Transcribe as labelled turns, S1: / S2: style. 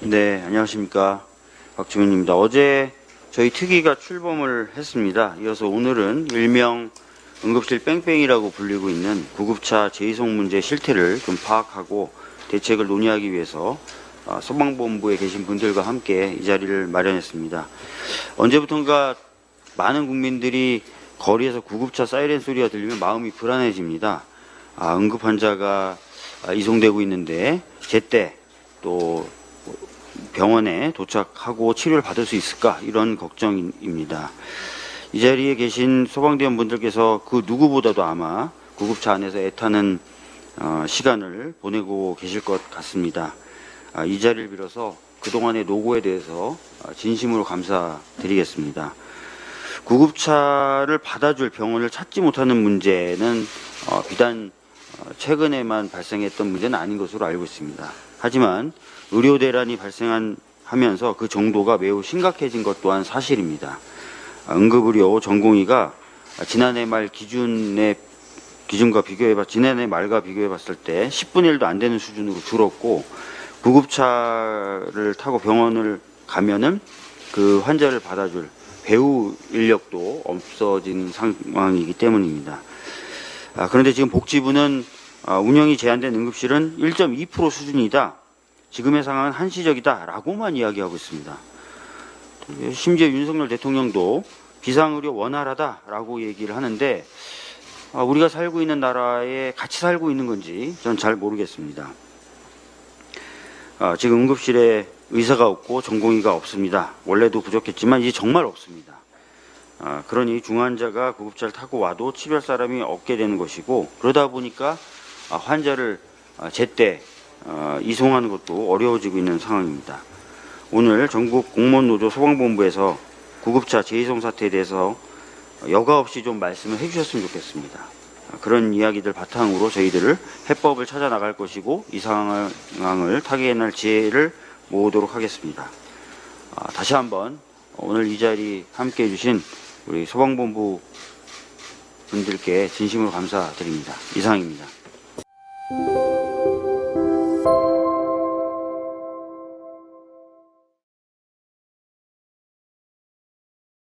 S1: 네, 안녕하십니까. 박주민입니다. 어제 저희 특위가 출범을 했습니다. 이어서 오늘은 일명 응급실 뺑뺑이라고 불리고 있는 구급차 재이송 문제 실태를 좀 파악하고 대책을 논의하기 위해서 아, 소방본부에 계신 분들과 함께 이 자리를 마련했습니다. 언제부턴가 많은 국민들이 거리에서 구급차 사이렌 소리가 들리면 마음이 불안해집니다. 아, 응급 환자가 아, 이송되고 있는데 제때 또 병원에 도착하고 치료를 받을 수 있을까 이런 걱정입니다. 이 자리에 계신 소방대원 분들께서 그 누구보다도 아마 구급차 안에서 애타는 어, 시간을 보내고 계실 것 같습니다. 아, 이 자리를 빌어서 그동안의 노고에 대해서 아, 진심으로 감사드리겠습니다. 구급차를 받아줄 병원을 찾지 못하는 문제는 어, 비단 어, 최근에만 발생했던 문제는 아닌 것으로 알고 있습니다. 하지만 의료 대란이 발생한 하면서 그 정도가 매우 심각해진 것 또한 사실입니다. 아, 응급의료 전공의가 지난해 말 기준의 기준과 비교해봐 지난해 말과 비교해봤을 때 10분의 1도 안 되는 수준으로 줄었고 구급차를 타고 병원을 가면은 그 환자를 받아줄 배우 인력도 없어진 상황이기 때문입니다. 아, 그런데 지금 복지부는 아, 운영이 제한된 응급실은 1.2% 수준이다. 지금의 상황은 한시적이다라고만 이야기하고 있습니다. 심지어 윤석열 대통령도 비상의료 원활하다라고 얘기를 하는데 아, 우리가 살고 있는 나라에 같이 살고 있는 건지 전 잘 모르겠습니다. 아, 지금 응급실에 의사가 없고 전공의가 없습니다. 원래도 부족했지만 이제 정말 없습니다. 아, 그러니 중환자가 구급차를 타고 와도 치료할 사람이 없게 되는 것이고 그러다 보니까 아, 환자를 아, 제때 아, 이송하는 것도 어려워지고 있는 상황입니다. 오늘 전국 공무원노조 소방본부에서 구급차 재이송 사태에 대해서 여과 없이 좀 말씀을 해주셨으면 좋겠습니다. 아, 그런 이야기들 바탕으로 저희들을 해법을 찾아 나갈 것이고 이 상황을 타개해낼 지혜를 모으도록 하겠습니다. 아, 다시 한번 오늘 이 자리 함께 해주신 우리 소방본부 분들께 진심으로 감사드립니다. 이상입니다.